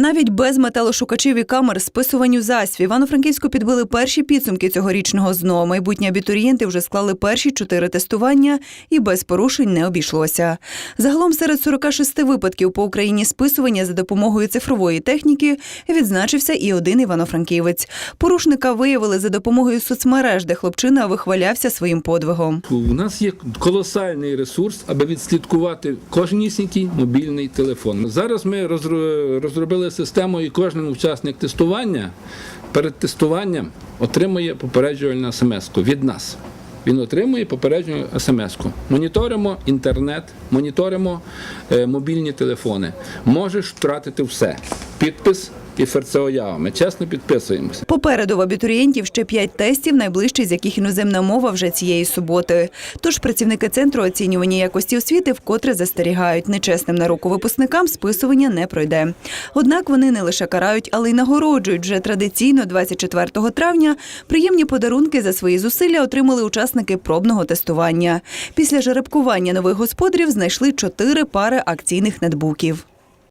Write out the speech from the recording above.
Навіть без металошукачів і камер списуванню ЗАС в Івано-Франківську підбили перші підсумки цьогорічного ЗНО. Майбутні абітурієнти вже склали перші чотири тестування і без порушень не обійшлося. Загалом серед 46 випадків по Україні списування за допомогою цифрової техніки відзначився і один івано-франківець. Порушника виявили за допомогою соцмереж, де хлопчина вихвалявся своїм подвигом. У нас є колосальний ресурс, аби відслідкувати кожнісінький мобільний телефон. Зараз ми розро- систему, і кожен учасник тестування перед тестуванням отримує попереджувальну смс від нас. Він отримує попереджувальну смс-ку. Моніторимо інтернет, моніторимо е, мобільні телефони. Можеш втратити все. Підпис і ФРЦОЯ. Ми чесно підписуємося. Попереду в абітурієнтів ще п'ять тестів, найближчий з яких іноземна мова вже цієї суботи. Тож працівники центру оцінювання якості освіти вкотре застерігають, нечесним на руку випускникам списування не пройде. Однак вони не лише карають, але й нагороджують. Вже традиційно 24 травня приємні подарунки за свої зусилля отримали учасники пробного тестування. Після жеребкування нових господарів знайшли чотири пари акційних нетбуків.